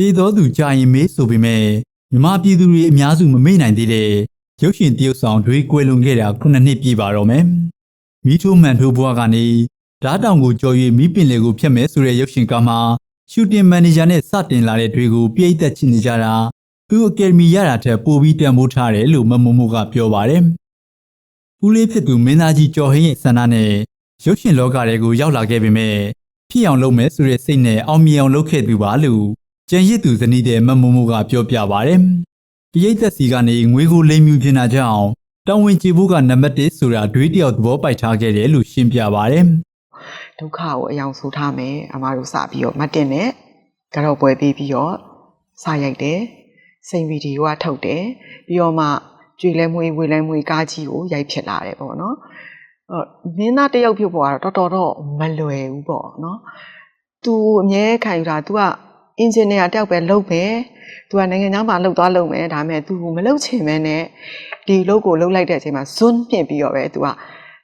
တည်တော်သူကြာရင်မေးဆိုပေမဲ့မြမပြည်သူတွေအများစုမမေ့နိုင်သေးတဲ့ရုပ်ရှင်တရုပ်ဆောင်တွေကွယ်လွန်ခဲ့တာခုနှစ်နှစ်ပြည့်ပါတော့မယ်။မိထိုးမှန်ထိုးဘွားကနေဓာတ်တောင်ကိုကြော်၍မိပင်လေကိုဖျက်မယ်ဆိုတဲ့ရုပ်ရှင်ကားမှာရှူတင်မန်နေဂျာနဲ့စတင်လာတဲ့တွေကိုပြိတ်သက်ချင်နေကြတာသူအကယ်ဒမီရတာထက်ပိုပြီးတန်ဖိုးထားတယ်လို့မမမိုးကပြောပါတယ်။ဦးလေးဖြစ်သူမင်းသားကြီးကျော်ဟင်းရဲ့ဆန္ဒနဲ့ရုပ်ရှင်လောကတွေကိုရောက်လာခဲ့ပေမဲ့ဖြစ်အောင်လုပ်မယ်ဆိုတဲ့စိတ်နဲ့အောင်မြင်အောင်လုပ်ခဲ့သူပါလို့ ကျန်ရစ်သူဇနီးတဲ့မမမိုးကပြောပြပါတယ်။ပြိတ်သက်စီကနေငွေကိုလိမ်မြူပြနေတာကြောင့်တောင်းဝင်ကြည့်ဖို့ကနံပါတ်1ဆိုတာတွေးတယောက်သဘောပိုက်ထားခဲ့တယ်လို့ရှင်းပြပါတယ်။ဒုက္ခကိုအယောင်ဆိုထားမယ်အမားတို့စပြီးတော့မတ်တင်နဲ့ကတော့ပွဲပြီးပြီးတော့စရိုက်တယ်စိန်ဗီဒီယိုကထုတ်တယ်ပြီးတော့မှကြွေလဲမွေးဝေလဲမွေးကားကြီးကိုရိုက်ဖြစ်လာတယ်ပေါ့နော်အော်မင်းသားတစ်ယောက်ဖြစ်ပေါ်ကတော့တော်တော်တော့မလွယ်ဘူးပေါ့နော် तू အမြဲခံယူတာ तू က အင်ဂျင်နီယာတယောက်ပဲလုပ်ပဲသူကနိုင်ငံသားမှာလှုပ်သွားလုပ်မယ်ဒါပေမဲ့သူမလှုပ်ချင်မဲနဲ့ဒီလုပ်ကိုလှုပ်လိုက်တဲ့အချိန်မှာဇွန်းပြင်ပြီးတော့ပဲသူက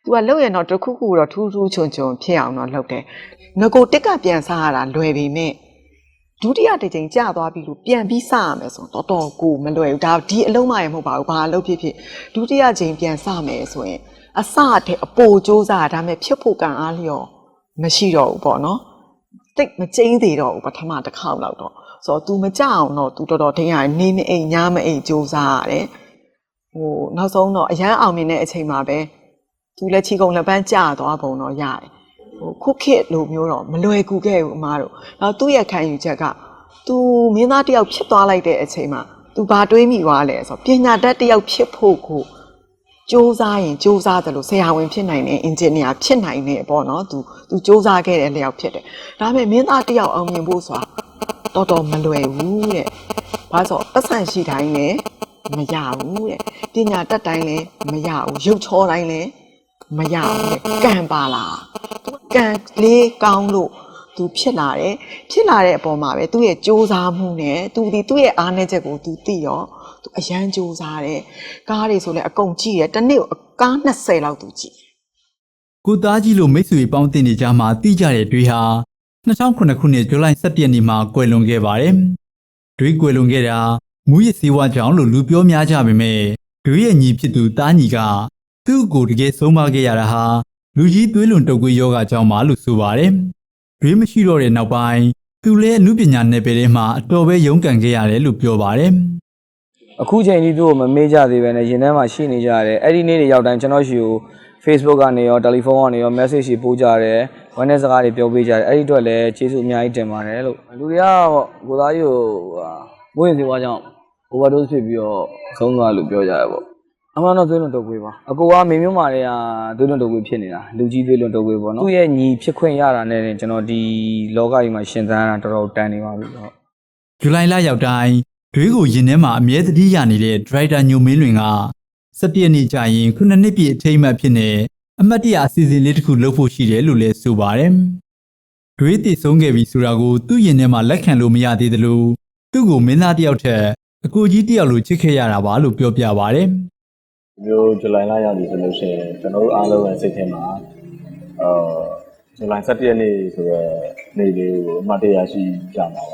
သူကလှုပ်ရင်တော့တစ်ခုခုတော့ထူးထူးချွန်ချွန်ဖြစ်အောင်တော့လှုပ်တယ်ငကိုတစ်ကပြန်စားရတာလွယ်ပေမဲ့ဒုတိယတစ်ချိန်ကြာသွားပြီလို့ပြန်ပြီးစရမယ်ဆိုတော့တော်တော်ကိုမလွယ်ဘူးဒါဒီအလုံးမရမဟုတ်ပါဘူးဘာလို့ဖြစ်ဖြစ်ဒုတိယချိန်ပြန်စမယ်ဆိုရင်အစတဲ့အပိုစ조사ဒါမဲ့ဖြစ်ဖို့ကံအားလျော်မရှိတော့ဘူးပေါ့နော် တိတ်မကျိန်းသေးတော့ဘူးပထမတစ်ခေါက်လောက်တော့ဆိုတော့ तू မကြအောင်တော့ तू တော်တော်ထင်ရတယ်နေမအိမ်ညမအိမ်စူးစားရတယ်ဟိုနောက်ဆုံးတော့အရန်အောင်မြင်တဲ့အချိန်မှာပဲ तू လည်းချီကုံလက်ပန်းကျသွားပုံတော့ရတယ်ဟိုခုခေတ်လိုမျိုးတော့မလွယ်ကူခဲ့ဘူးအမားတို့နောက်သူ့ရဲ့ခံယူချက်က तू မင်းသားတစ်ယောက်ဖြစ်သွားလိုက်တဲ့အချိန်မှာ तू ဘာတွေးမိသွားလဲဆိုတော့ပညာတတ်တစ်ယောက်ဖြစ်ဖို့ကို စူးစားရင်စူးစားတယ်လို့ဆရာဝန်ဖြစ်နိုင်တယ်အင်ဂျင်နီယာဖြစ်နိုင်တယ်ပေါ့နော် तू तू စူးစားခဲ့တဲ့လျောက်ဖြစ်တယ်ဒါပေမဲ့မင်းသားတစ်ယောက်အောင်မြင်ဖို့ဆိုတာတော်တော်မလွယ်ဘူးတဲ့ဘာလို့ဆိုတော့ပတ်စံရှိတိုင်းလည်းမရဘူးတဲ့ပညာတတ်တိုင်းလည်းမရဘူးရုပ်ချောတိုင်းလည်းမရဘူးတဲ့ကံပါလားသူကံလေးကောင်းလို့သူဖြစ်လာတယ်ဖြစ်လာတဲ့အပေါ်မှာပဲသူ့ရဲ့စူးစားမှုနဲ့သူဒီသူ့ရဲ့အားနည်းချက်ကိုသူသိတော့ သူအရန်စူးစားတယ်ကားတွေဆိုလည်းအကုန်ကြည့်တယ်တစ်နေ့ကိုကား20လောက်သူကြည့်ကိုသားကြီးလိုမိတ်ဆွေပေါင်းတင်နေကြမှာတိကြတဲ့တွေဟာ2009ခုနှစ်ဇူလိုင်17ရက်နေ့မှာကွယ်လွန်ခဲ့ပါတယ်။တွေကွယ်လွန်ခဲ့တာမူရစ်စေဝါကြောင့်လို့လူပြောများကြပေမဲ့တွေရဲ့ညီဖြစ်သူတားညီကသူ့ကိုတကယ်ဆုံးမခဲ့ရတာဟာလူကြီးသွေးလွန်တုပ်ကွေးယောဂကြောင့်ပါလို့ဆိုပါတယ်။တွေမရှိတော့တဲ့နောက်ပိုင်းသူလည်းအမှုပညာနယ်ပယ်ထဲမှာအတော်ပဲရုန်းကန်ခဲ့ရတယ်လို့ပြောပါတယ်။ အခုချိန်ကြီးသူ့ကိုမမေ့ကြသေးပဲနဲ့ရင်ထဲမှာရှိနေကြတယ်အဲ့ဒီနေ့တွေရောက်တိုင်းကျွန်တော်ရှိကို Facebook ကနေရောတယ်လီဖုန်းကနေရော message တွေပို့ကြတယ်ဝမ်းနဲ့စကားတွေပြောပေးကြတယ်အဲ့ဒီအတွက်လည်းကျေးဇူးအများကြီးတင်ပါတယ်လို့လူတွေကကိုသားကြီးကိုဟာမွေးရင်စီဝါကြောင့် overdose ဖြစ်ပြီးတော့ဆုံးသွားလို့ပြောကြရပေါ့အမှန်တော့သွေးလွန်တုပ်ကွေးပါအကိုကမေမျိုးမာတွေကသွေးလွန်တုပ်ကွေးဖြစ်နေတာလူကြီးသွေးလွန်တုပ်ကွေးပေါ့နော်သူ့ရဲ့ညီဖြစ်ခွင့်ရတာနဲ့တင်ကျွန်တော်ဒီလောကကြီးမှာရှင်သန်ရတာတော်တော်တန်နေပါပြီဟုတ်ဇူလိုင်လရောက်တိုင်း ဒွေးကိုရင်ထဲမှာအမြဲတမ်းရနေတဲ့ဒရိုက်တာညိုမင်းလွင်က17ရက်နေ့ကြာရင်ခုနှစ်နှစ်ပြည့်အထိမ်းအမှတ်ဖြစ်နေအမတ်တရအစီအစဉ်လေးတစ်ခုလုပ်ဖို့ရှိတယ်လို့လည်းဆိုပါတယ်။ဒွေးတည်ဆုံးခဲ့ပြီဆိုတာကိုသူ့ရင်ထဲမှာလက်ခံလို့မရသေးသလိုသူ့ကိုမင်းသားတစ်ယောက်ထက်အကိုကြီးတစ်ယောက်လိုချစ်ခဲ့ရတာပါလို့ပြောပြပါတယ်။ဒီမျိုးဇူလိုင်လရောက်ပြီဆိုလို့ရှိရင်ကျွန်တော်တို့အားလုံးရဲ့စိတ်ထဲမှာအာဇူလိုင်17ရက်နေ့ဆိုတော့နေ့လေးကိုအမှတ်တရရှိကြမှာပါ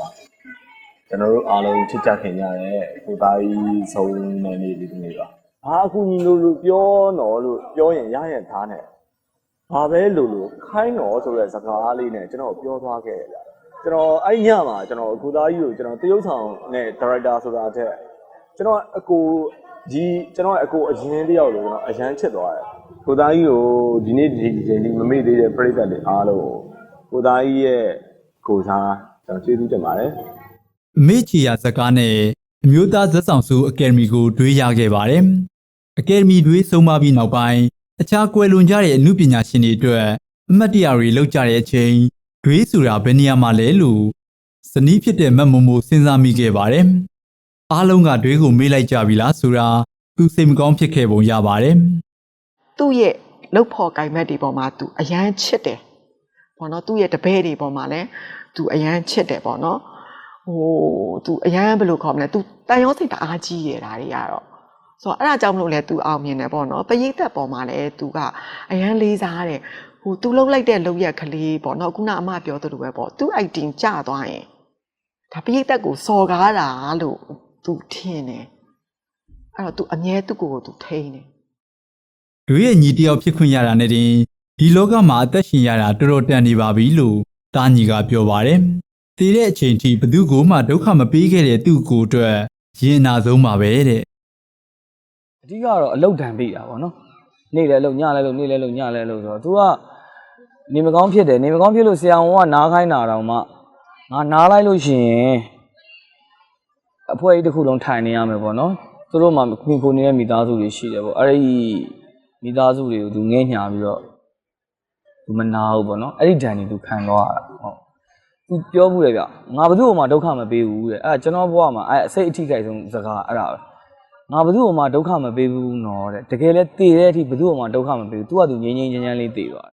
ကျွန်တော်တို့အားလုံးချစ်ကြခင်ကြတဲ့ကိုသားကြီးဆုံးနေနေ့ဒီနေ့ပါဘာအခုညီလို့လို့ပြောတော့လို့ပြောရင်ရရင်သားနဲ့ဘာပဲလို့လို့ခိုင်းတော့ဆိုတဲ့စကားလေးနဲ့ကျွန်တော်ပြောသွားခဲ့တယ်ဗျကျွန်တော်အဲ့ညမှာကျွန်တော်ကိုသားကြီးကိုကျွန်တော်တရုတ်ဆောင်နဲ့ဒါရိုက်တာဆိုတာတဲ့ကျွန်တော်အကိုကြီးကျွန်တော်အကိုအရင်တယောက်လို့ကျွန်တော်အရန်ချစ်သွားတယ်ကိုသားကြီးကိုဒီနေ့ဒီချိန်ဒီမမေ့သေးတဲ့ပြိတ္တတွေအားလုံးကိုကိုသားကြီးရဲ့ကိုစားကျွန်တော်ကျေးဇူးတင်ပါတယ်အ မေချီယာဇကားနဲ့အမျိုးသားဇက်ဆောင်စုအကယ်ဒမီကိုတွေးရခဲ့ပါတယ်။အကယ်ဒမီတွေးဆုံးမပြီးနောက်ပိုင်းအခြားကွယ်လွန်ကြတဲ့အမှုပညာရှင်တွေအတွက်အမှတ်တရတွေလောက်ကြတဲ့အချိန်တွေးဆိုတာဘယ်နေရာမှာလဲလို့ဇနီးဖြစ်တဲ့မတ်မမိုစဉ်းစားမိခဲ့ပါတယ်။အားလုံးကတွေးကိုမေးလိုက်ကြပြီလားဆိုတာသူစိတ်မကောင်းဖြစ်ခဲ့ပုံရပါတယ်။သူ့ရဲ့လှုပ်ဖို့ကိုင်မက်တွေပေါ်မှာ तू အရန်ချစ်တယ်ပေါ့နော်သူ့ရဲ့တပည့်တွေပေါ်မှာလည်း तू အရန်ချစ်တယ်ပေါ့နော် ဟို तू အရန်ဘယ်လိုခေါ်မလဲ तू တန်ရောစိတ်တအားကြီးရတာတွေကတော့ဆိုတော့အဲ့ဒါကြောင့်မလို့လဲ तू အောင်မြင်တယ်ပေါ့နော်ပရိသတ်ပေါ်မှာလည်း तू ကအရန်လေးစားတယ်ဟို तू လှုပ်လိုက်တဲ့လှုပ်ရက်ကလေးပေါ့နော်ခုနအမပြောသလိုပဲပေါ့ तू item ကျသွားရင် ဒါပိတ်သက်ကိုစော်ကားတာလို့ तू ထင်တယ်အဲ့တော့ तू အမြဲသူ့ကိုယ်ကို तू ထိန်းတယ် သူရဲ့ညီတယောက်ဖြစ်ခွင့်ရတာနဲ့တင်ဒီလောကမှာအသက်ရှင်ရတာတော်တော်တန်နေပါပြီလို့တာညီကပြောပါတယ်။ တည်တဲ့အချိန်ထိဘသူ့ကိုမှဒုက္ခမပေးခဲ့တဲ့သူ့ကိုယ်အတွက်ရင်အနာဆုံးပါပဲတဲ့ အဓိကတော့အလုတ်တံပေးတာပေါ့နော်နေ့လည်းလုံညလည်းလုံနေ့လည်းလုံညလည်းလုံဆိုတော့ तू ကနေမကောင်းဖြစ်တယ်နေမကောင်းဖြစ်လို့ဆရာဝန်ကနားခိုင်းတာတော့မှငါနားလိုက်လို့ရှိရင်အဖွဲကြီးတစ်ခုလုံးထိုင်နေရမယ်ပေါ့နော်သူတို့မှခွင်ခိုနေတဲ့မိသားစုတွေရှိတယ်ပေါ့အဲ့ဒီမိသားစုတွေကို तू ငဲ့ညာပြီးတော့ तू မနာဘူးပေါ့နော်အဲ့ဒီဒဏ်တွေ तू ခံသွားရတာဟုတ် သူပြောမှုလေဗျငါဘသူ့ဟိုမှာဒုက္ခမပေးဘူးတဲ့အဲ့ကျွန်တော်ဘဝမှာအဲ့အစိတ်အထိခိုက်ဆုံးစကားအဲ့ဒါပဲငါဘသူ့ဟိုမှာဒုက္ခမပေးဘူးနော်တဲ့တကယ်လဲတည်တဲ့အထိဘသူ့ဟိုမှာဒုက္ခမပေးဘူး तू ကသူငြိမ်းငြိမ်းချမ်းချမ်းလေးတည်သွား